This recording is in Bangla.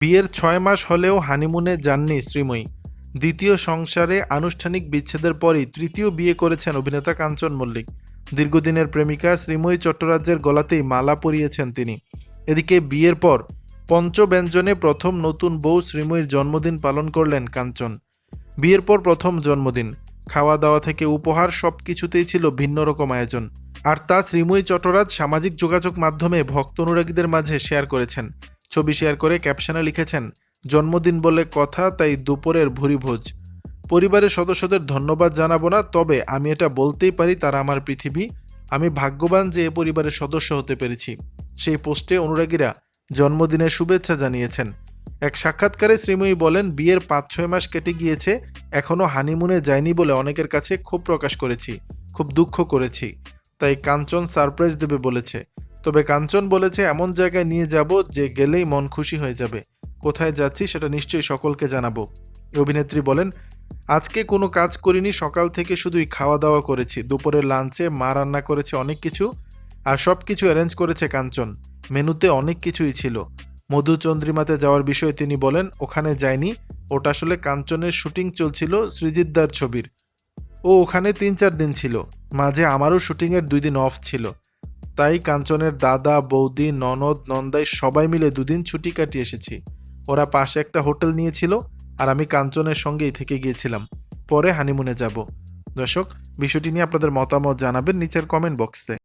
বিয়ের ছয় মাস হলেও হানিমুনে যাননি শ্রীময়ী। দ্বিতীয় সংসারে আনুষ্ঠানিক বিচ্ছেদের পরই তৃতীয় বিয়ে করেছেন অভিনেতা কাঞ্চন মল্লিক। দীর্ঘদিনের প্রেমিকা শ্রীময়ী চট্টরাজ্যের গলাতেই মালা পরিয়েছেন তিনি। এদিকে বিয়ের পর পঞ্চব্যঞ্জনে প্রথম নতুন বউ শ্রীময়ীর জন্মদিন পালন করলেন কাঞ্চন। বিয়ের পর প্রথম জন্মদিন। খাওয়া দাওয়া থেকে উপহার সব কিছুতেই ছিল ভিন্ন রকম আয়োজন। আর তা শ্রীময়ী চট্টরাজ সামাজিক যোগাযোগ মাধ্যমে ভক্ত অনুরাগীদের মাঝে শেয়ার করেছেন। ছবি শেয়ার করে ক্যাপশনে লিখেছেন, জন্মদিন বলে কথা, তাই দুপুরের ভুরিভোজ পরিবারের সদস্যদের ধন্যবাদ জানাব না, তবে আমি এটা বলতেই পারি তারা আমার পৃথিবী। আমি ভাগ্যবান যে এ পরিবারের সদস্য হতে পেরেছি। সেই পোস্টে অনুরাগীরা জন্মদিনের শুভেচ্ছা জানিয়েছেন। এক সাক্ষাৎকারে শ্রীময়ী বলেন, বিয়ের পাঁচ ছয় মাস কেটে গিয়েছে এখনও হানিমুনে যায়নি বলে অনেকের কাছে ক্ষোভ প্রকাশ করেছি, খুব দুঃখ করেছি। তাই কাঞ্চন সারপ্রাইজ দেবে বলেছে। তবে কাঞ্চন বলেছে, এমন জায়গায় নিয়ে যাব যে গেলেই মন খুশি হয়ে যাবে। কোথায় যাচ্ছি সেটা নিশ্চয়ই সকলকে জানাব। অভিনেত্রী বলেন, আজকে কোনো কাজ করিনি, সকাল থেকে শুধুই খাওয়া দাওয়া করেছি। দুপুরের লাঞ্চে মা রান্না করেছে অনেক কিছু আর সব কিছু অ্যারেঞ্জ করেছে কাঞ্চন। মেনুতে অনেক কিছুই ছিল। মধুচন্দ্রিমাতে যাওয়ার বিষয়ে তিনি বলেন, ওখানে যায়নি ওটা আসলে কাঞ্চনের শুটিং চলছিল সৃজিতদার ছবির। ও ওখানে তিন চার দিন ছিল। মাঝে আমারও শুটিংয়ের দুই দিন অফ ছিল। তাই কাঞ্চনের দাদা, বৌদি, ননদ, নন্দাই সবাই মিলে দুদিন ছুটি কাটিয়ে এসেছি। ওরা পাশে একটা হোটেল নিয়েছিল আর আমি কাঞ্চনের সঙ্গেই থেকে গিয়েছিলাম। পরে হানিমুনে যাব। দর্শক, বিষয়টি নিয়ে আপনাদের মতামত জানাবেন নিচের কমেন্ট বক্সে